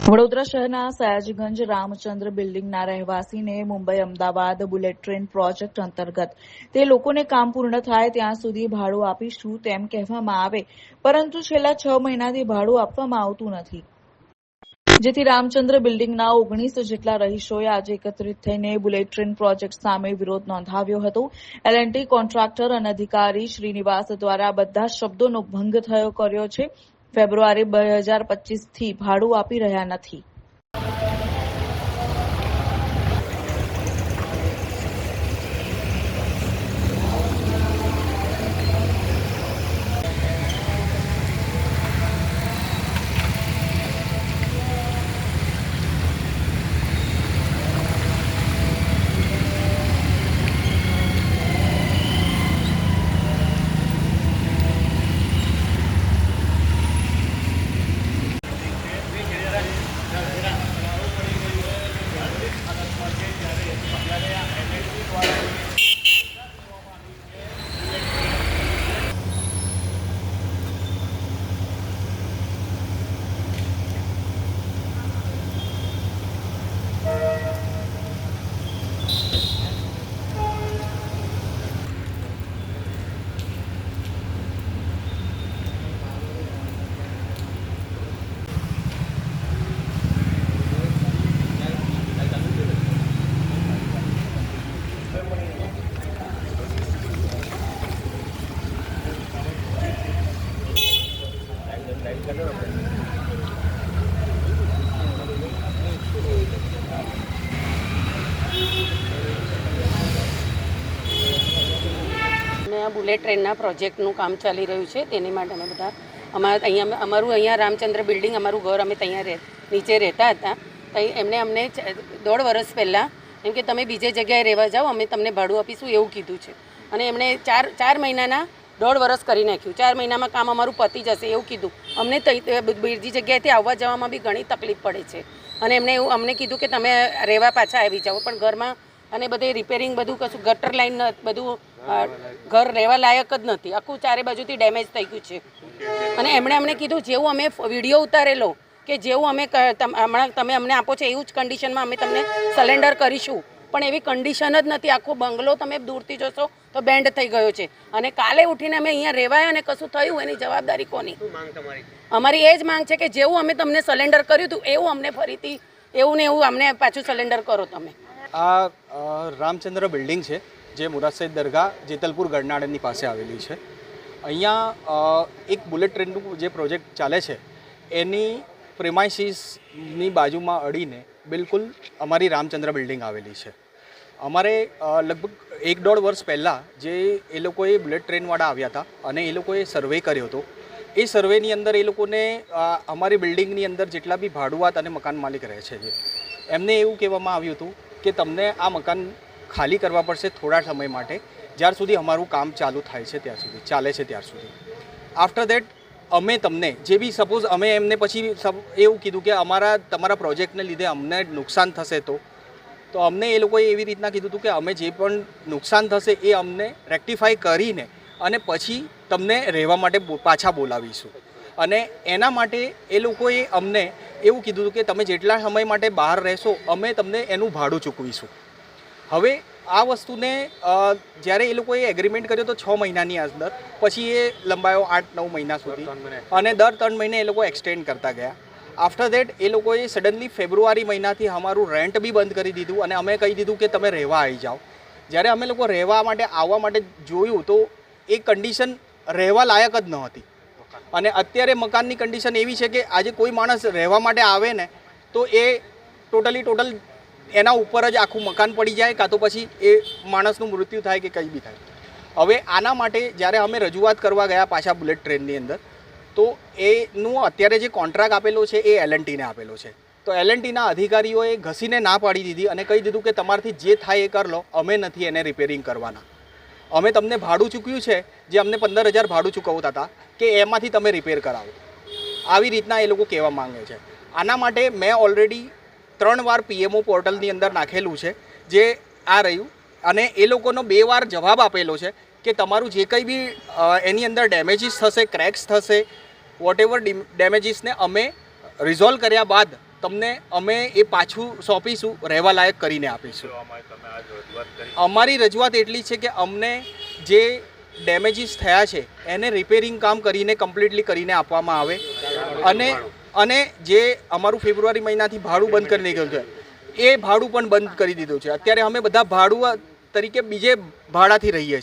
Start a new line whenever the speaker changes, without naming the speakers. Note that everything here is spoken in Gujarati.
વડોદરા શહેરના સયાજીગંજ રામચંદ્ર બિલ્ડિંગના રહેવાસીને Mumbai Ahmedabad bullet train project અંતર્ગત તે લોકોને કામ પૂર્ણ થાય ત્યાં સુધી ભાડું આપીશું તેમ કહેવામાં આવે, પરંતુ છેલ્લા છ મહિનાથી ભાડું આપવામાં આવતું નથી. જેથી રામચંદ્ર બિલ્ડિંગના ઓગણીસ જેટલા રહીશોએ આજે એકત્રિત થઈને બુલેટ ટ્રેન પ્રોજેક્ટ સામે વિરોધ નોંધાવ્યો હતો. એલએનટી કોન્ટ્રાક્ટર અને અધિકારી શ્રીનિવાસ દ્વારા બધા શબ્દોનો ભંગ થયો કર્યો છે. ફેબ્રુઆરી બે હજાર પચીસથી ભાડું આપી રહ્યા નથી.
બુલેટ ટ્રેનના પ્રોજેક્ટનું કામ ચાલી રહ્યું છે, તેની માટે અમે બધા અમારા અહીંયા અમારું અહીંયા રામચંદ્ર બિલ્ડિંગ, અમારું ઘર અમે ત્યાં રહે, નીચે રહેતા હતા. ત્યાં એમણે અમને દોઢ વર્ષ પહેલાં એમ કે તમે બીજે જગ્યાએ રહેવા જાઓ, અમે તમને ભાડું આપીશું એવું કીધું છે. અને એમણે ચાર ચાર મહિનાના દોઢ વર્ષ કરી નાખ્યું. ચાર મહિનામાં કામ અમારું પતી જશે એવું કીધું. અમને બીજી જગ્યાએથી આવવા જવામાં બી ઘણી તકલીફ પડે છે. અને એમણે એવું, અમને કીધું કે તમે રહેવા પાછા આવી જાઓ. પણ ઘરમાં અને બધે રિપેરિંગ બધું કશું ગટર લાઈન બધું ઘર રહેવા લાયક જ નથી. આખું ચારે બાજુથી ડેમેજ થઈ ગયું છે. અને એમણે અમને કીધું, જેવું અમે વીડિયો ઉતારેલો, કે જેવું અમે હમણાં તમે અમને આપો છો એવું જ કન્ડિશનમાં અમે તમને સલેન્ડર કરીશું. પણ એવી કન્ડિશન જ નથી. આખો બંગલો તમે દૂરથી જોશો તો બેન્ડ થઈ ગયો છે. અને કાલે ઉઠીને અમે અહીંયા રહેવાયા અને કશું થયું એની જવાબદારી કોની? અમારી એ જ માંગ છે કે જેવું અમે તમને સલેન્ડર કર્યું હતું એવું અમને ફરીથી એવું ને એવું અમને પાછું સલેન્ડર કરો તમે.
આ રામચંદ્ર બિલ્ડિંગ છે જે મુરાસેદ દરગાહ જેતલપુર ગરનાળાની પાસે આવેલી છે. અહીંયા એક બુલેટ ટ્રેનનું જે પ્રોજેક્ટ ચાલે છે એની પ્રેમાઇસીસની બાજુમાં અડીને બિલકુલ અમારી રામચંદ્ર બિલ્ડિંગ આવેલી છે. અમારે લગભગ એક દોઢ વર્ષ પહેલાં જે એ લોકોએ બુલેટ ટ્રેનવાળા આવ્યા હતા અને એ લોકોએ સર્વે કર્યો હતો. એ સર્વેની અંદર એ લોકોને અમારી બિલ્ડિંગની અંદર જેટલા બી ભાડુઆત અને મકાન માલિક રહે છે એમને એવું કહેવામાં આવ્યું હતું કે તમને આ મકાન ખાલી કરવા પડશે થોડા સમય માટે, જ્યાર સુધી અમારું કામ ચાલુ થાય છે ત્યાં સુધી, ચાલે છે ત્યાર સુધી. આફ્ટર દેટ અમે તમને, જે બી સપોઝ અમે એમને પછી એવું કીધું કે અમારા, તમારા પ્રોજેક્ટને લીધે અમને નુકસાન થશે તો તો અમને એ લોકોએ એવી રીતના કીધું હતું કે અમે જે પણ નુકસાન થશે એ અમને રેક્ટિફાઈ કરીને અને પછી તમને રહેવા માટે પાછા બોલાવીશું. અને એના માટે એ લોકોએ અમને એવું કીધું હતું કે તમે જેટલા સમય માટે બહાર રહેશો અમે તમને એનું ભાડું ચૂકવીશું. હવે આ વસ્તુને જ્યારે એ લોકોએ એગ્રીમેન્ટ કર્યો તો છ મહિનાની અંદર પછી એ લંબાયો આઠ નવ મહિના સુધી. અને દર ત્રણ મહિને એ લોકો એક્સટેન્ડ કરતા ગયા. આફ્ટર દેટ એ લોકોએ સડનલી ફેબ્રુઆરી મહિનાથી અમારું રેન્ટ બી બંધ કરી દીધું અને અમે કહી દીધું કે તમે રહેવા આવી જાઓ. જ્યારે અમે લોકો રહેવા માટે, આવવા માટે જોયું તો એ કન્ડિશન રહેવા લાયક જ ન હતી. અને અત્યારે મકાનની કન્ડિશન એવી છે કે આજે કોઈ માણસ રહેવા માટે આવે ને, તો એ ટોટલી ટોટલ એના ઉપર જ આખું મકાન પડી જાય, કાં તો પછી એ માણસનું મૃત્યુ થાય કે કંઈ બી થાય. હવે આના માટે જ્યારે અમે રજૂઆત કરવા ગયા પાછા બુલેટ ટ્રેનની અંદર તો એનું અત્યારે જે કોન્ટ્રાક્ટ આપેલો છે એ એલએનટીને આપેલો છે. તો એલએનટીના અધિકારીઓએ ઘસીને ના પાડી દીધી અને કહી દીધું કે તમારથી જે થાય એ કરી લો, અમે નથી એને રિપેરિંગ કરવાના. અમે તમને ભાડું ચૂક્યું છે, જે અમને પંદર હજાર ભાડું ચૂકવતા હતા, કે એમાંથી તમે રિપેર કરાવો. આવી રીતના એ લોકો કહેવા માંગે છે. આના માટે મેં ઓલરેડી ત્રણ વાર પીએમઓ પોર્ટલની અંદર નાખેલું છે, જે આ રહ્યું. અને એ લોકોનો બે વાર જવાબ આપેલો છે કે તમારું જે કંઈ બી એની અંદર ડેમેજીસ થશે ક્રેક્સ થશે વોટ એવર ડેમેજીસને અમે રિઝોલ્વ કર્યા બાદ તમને અમે એ પાછું સોંપીશું, રહેવા લાયક કરીને આપીશું. અમારી રજૂઆત એટલી છે કે અમને જે ડેમેજીસ થયા છે, એને રિપેરિંગ કામ કરીને કમ્પ્લીટલી કરીને આપવામાં આવે. અને અને જે અમારું ફેબ્રુઆરી મહિનાથી ભાડું બંધ કરી દીધું છે, એ ભાડું પણ બંધ કરી દીધું છે. અત્યારે અમે બધા ભાડું તરીકે બીજે ભાડાથી રહીએ છીએ.